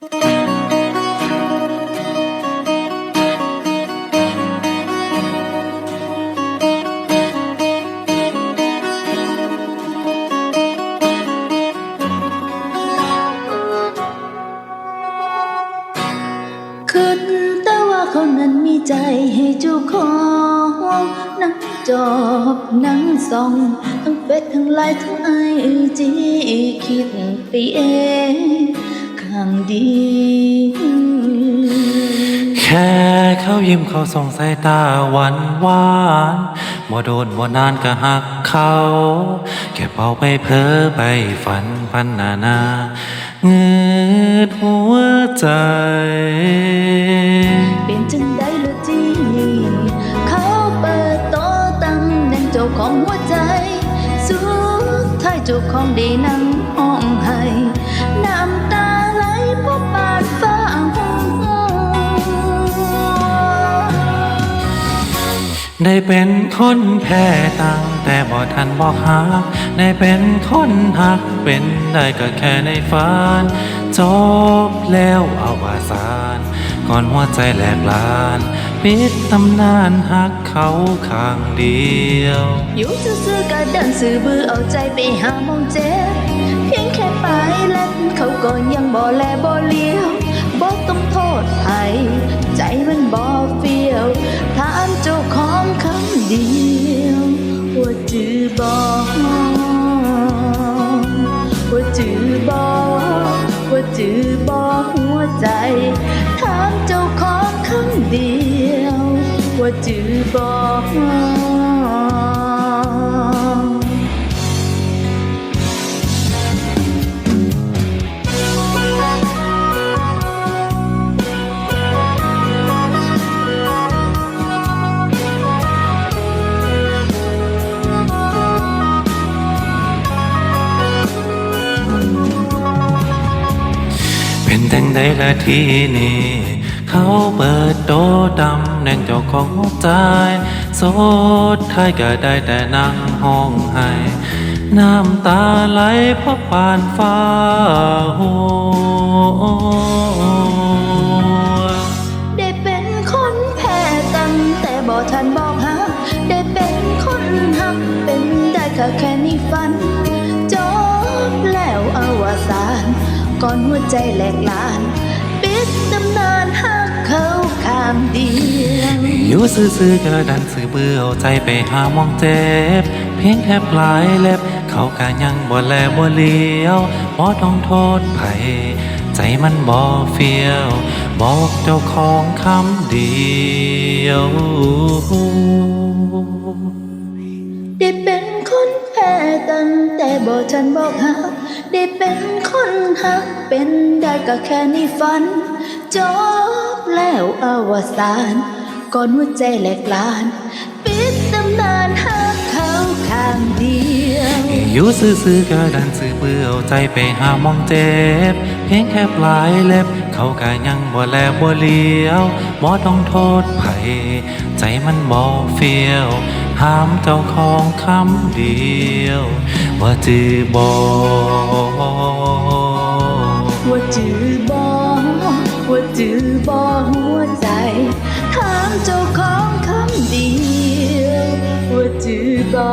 คิดแต่ว่าเขานั้นมีใจให้เจ้าของนั่งจอบนั่งส่อง ทั้งเฟซทั้งไลน์ทั้งไอจีคิดไปเองางดี แค่เขายิ้มเขาส่งสายตาหวานหวานบ่โดนบ่นานก็หักเขาแค่เป่าไปเพ้อไปฝันพันนานาเงืดหัวใจ เป็นจังได้ละจีเขาเปิดโตะตำแน่งเจ้าของหัวใจ สุดท้ายเจ้าของได้นั่งห้องให้ ได้เป็นคนแพ้ตังแต่บ่ทันบอกหักได้เป็นคนหักเป็นได้ก็แค่ในฝันจบแล้วเอาวาสานก่อนหัวใจแหลกลานปิดตำนานหักเขาข้างเดียว อยู่ซื่อๆก็ดันสื่อบือเอาใจไปหามองเจ็บเพียงแค่ปลายเล็บเขาก็ยังบ่แลบ่เลี้ยวบ่ต้องโทษใครใจมันบ่เฟียว ของคำเดียว ว่าจือบ่ว่าจือบ่ว่าจือบ่หัวใจถามเจ้าของคำเดียว ว่าจือบอก งใดละทีนี้เขาเปิดโตดำแน่งเจ้าของหัวใจโสดท้ายก็ได้แต่นั่งห้องไห้น้ำตาไหลเพราะปานฟ้าหัวได้เป็นคนแพ้ตั้งแต่บ่ทันบอกหาได้เป็นคนหักเป็นได้แค่แค่ในฝัน ก่อนหัวใจแหลกลานปิดตำนานหักเขาข้างเดียวอยู่ซื่อๆก็ดันสื่อเบื่อเอาใจไปหามองเจ็บ เพียงแค่ปลายเล็บ เขาก็ยังบ่แลบ่เลี้ยวบ่ต้องโทษไผใจมันบ่เฟียว บอกเจ้าของคำเดียว ได้เป็น่ตั้งแต่บอกฉันบอกหักได้เป็นคนหักเป็นได้ก็แค่นี้ฝัน จบแล้วอวสานก่อนหัวใจแหลกลาน อยู่ซื่อๆก็ดันซื้อเปื่อใจไปหามองเจ็บ เพียงแค่ปลายเล็บ เขาก็ยังบ่แลบ่เลี้ยวบ่ต้องโทษไผใจมันบ่เฟี้ยวถามเจ้าของคำเดียว ว่าจือบ่ว่าจือบ่ว่าจือบ่หัวใจถามเจ้าของคำเดียว ว่าจือบ่